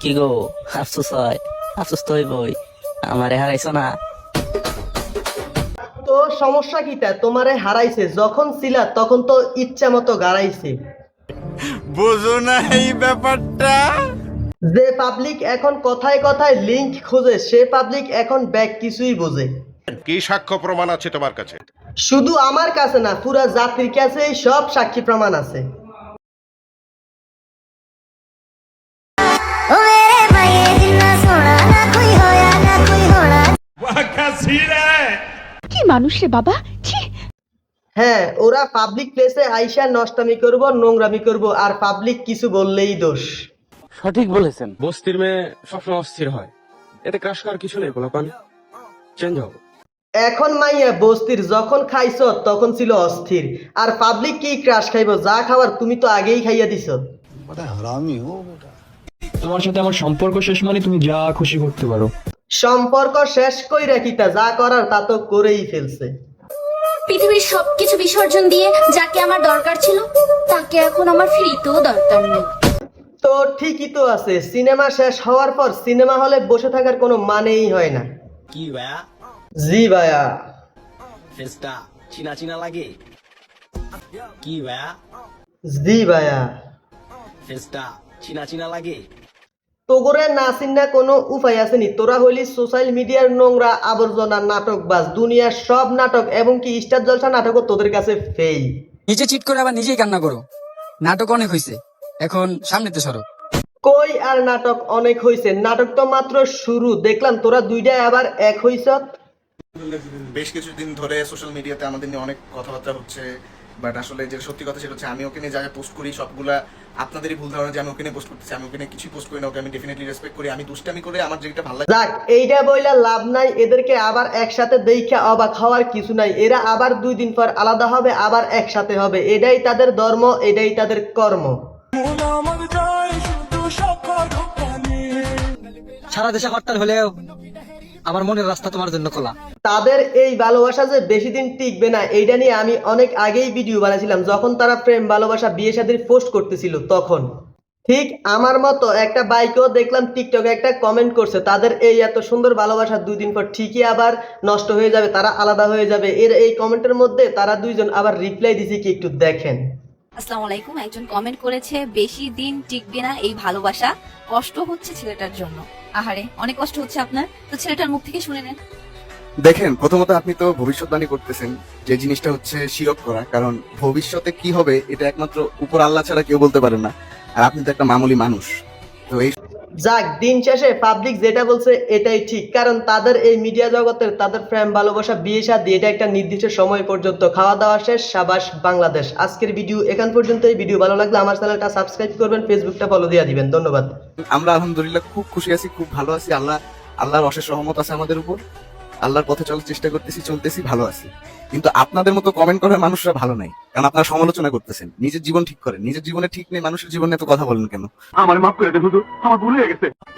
কি গো? আফসোস হয় আফসোস তো হইবই। আমারে হারাইছো না? তো সমস্যা কি তা তোমারে হারাইছে। যখন ছিলা তখন তো ইচ্ছা মতো গাড়াইছে। বোঝো না এই ব্যাপারটা? যে পাবলিক এখন কথায় কথায় লিংক খোঁজে সে পাবলিক এখন ব্যাগ কিছুই বোঝে। কি সাক্ষ্য প্রমাণ আছে তোমার কাছে? শুধু আমার কাছে না পুরা জাতির কাছেই সব সাক্ষী প্রমাণ আছে। মানুষ রে বাবা ছি। হ্যাঁ ওরা পাবলিক প্লেসে আইসা নষ্টামি করব নোংরামি করব আর পাবলিক কিছু বললেই দোষ। সঠিক বলেছেন। বস্তির মেয়ে সবসময় অস্থির হয়। এতে ক্রাশ করার কিছু নেই পোলাপান চেঞ্জ হবে। এখন মাইয়া বস্তির যখন খাইছ তখন ছিল অস্থির। আর পাবলিক কি ক্রাশ খাইব যা খাবার তুমি তো আগেই খাইয়া দিছ। তোমার সাথে আমার সম্পর্ক শেষ মানে তুমি যা খুশি করতে পারো। সম্পর্ক শেষ কই রাখিতা যা করার তা তো করেই ফেলছে। পৃথিবীর সবকিছু বিসর্জন দিয়ে যাকে আমার দরকার ছিল তাকে এখন আমার ফিরিতেও দরকার নেই। তো ঠিকই তো আছে সিনেমা শেষ হওয়ার পর সিনেমা হলে বসে থাকার কোনো মানেই হয় না। কি ভাইয়া জি ভাইয়া ফেসটা চিনা চিনা লাগে? কি ভাইয়া জি ভাইয়া ফেসটা চিনা চিনা লাগে? তোগরে না চিন্না কোনো উপায় আসেনি তোরা হইলি সোশ্যাল মিডিয়ার নোংরা আবর্জনা নাটক বাস দুনিয়ার সব নাটক এবং কি স্টার জলসা নাটকও তোদের কাছে ফেই নিজে চিট করে আবার নিজেই কান্না করো। নাটক অনেক হয়েছে এখন সামনেতে সরো। কই আর নাটক অনেক হইছে? নাটক তো মাত্র শুরু। দেখলাম তোরা দুইটাই আবার এক হইছ। বেশ কিছুদিন ধরে সোশ্যাল মিডিয়াতে আমাদের নিয়ে অনেক কথাবার্তা হচ্ছে। বাট আসলে যে সত্যি কথা সেটা হচ্ছে আমি ওকে নিয়ে যা যা পোস্ট করি সবগুলা আপনাদেরই ভুল ধারণা যে আমি ওকে নিয়ে পোস্ট করতেছি আমি ওকে নিয়ে কিছুই পোস্ট করি না ওকে আমি ডেফিনেটলি রেসপেক্ট করি আমি দুষ্টামি করে আমার যেটা ভালো লাগে যাক এইটা বইলা লাভ নাই এদেরকে আবার একসাথে দেখা অবাক হওয়ার কিছু নাই। এরা আবার দুই দিন পর আলাদা হবে আবার একসাথে হবে। এটাই তাদের ধর্ম এটাই তাদের কর্ম। সারা দেশে হরতাল হলেও আমার মনের রাস্তা তোমার জন্য খোলা। তাদের এই ভালোবাসা যে বেশি দিন টিকবে না এইটা নিয়ে আমি অনেক আগেই ভিডিও বানাইছিলাম যখন তারা প্রেম ভালোবাসা বিয়ে শাদীর পোস্ট করতেছিল তখন। ঠিক আমার মতো একটা বাইকও দেখলাম টিকটকে একটা কমেন্ট করছে তাদের এই এত সুন্দর ভালোবাসা দুই দিন পর ঠিকই আবার নষ্ট হয়ে যাবে তারা আলাদা হয়ে যাবে। এর এই কমেন্টের মধ্যে তারা দুইজন আবার রিপ্লাই দিছে কি একটু দেখেন। আসসালামু আলাইকুম একজন কমেন্ট করেছে বেশি দিন টিকবে না এই ভালোবাসা কষ্ট হচ্ছে ছেলেটার জন্য। আহারে, অনেক কষ্ট হচ্ছে আপনার। তো ছেলেটার মুখ থেকে শুনে নেন। দেখেন, প্রথমত আপনি তো ভবিষ্যৎবাণী করতেছেন, যে জিনিসটা হচ্ছে শিরক করা, কারণ ভবিষ্যতে কি হবে, এটা একমাত্র উপর আল্লাহ ছাড়া কেউ বলতে পারে না। আর আপনি তো একটা মামুলি মানুষ। যাক, দিন শেষে পাবলিক যেটা বলছে এটাই ঠিক। কারণ তাদের এই মিডিয়া জগতের তাদের প্রেম, ভালোবাসা, বিয়ে শাদী এটা একটা নির্দিষ্ট সময় পর্যন্ত। খাওয়া দাওয়া শেষ, সাবাস, বাংলাদেশ। আজকের ভিডিও এখান পর্যন্ত এই ভিডিও ভালো লাগলে আমার চ্যানেলটা সাবস্ক্রাইব করবেন ফেসবুকটা ফলো দিয়ে দিবেন। ধন্যবাদ। আমরা আলহামদুলিল্লাহ খুব খুশি আছি, খুব ভালো আছি। আল্লাহ, আল্লাহর অশেষ রহমত আছে আমাদের উপর। আল্লাহর পথে চলার চেষ্টা করতেছি, চলতেছি, ভালো আছি। কিন্তু আপনাদের মতো কমেন্ট করার মানুষরা ভালো নাই। কারণ আপনারা সমালোচনা করতেছেন। নিজের জীবন ঠিক করেন। নিজের জীবনে ঠিক নেই, মানুষের জীবনে এত কথা বলেন কেন? আমার মাফ করে দেবো আমার ভুল হয়ে গেছে।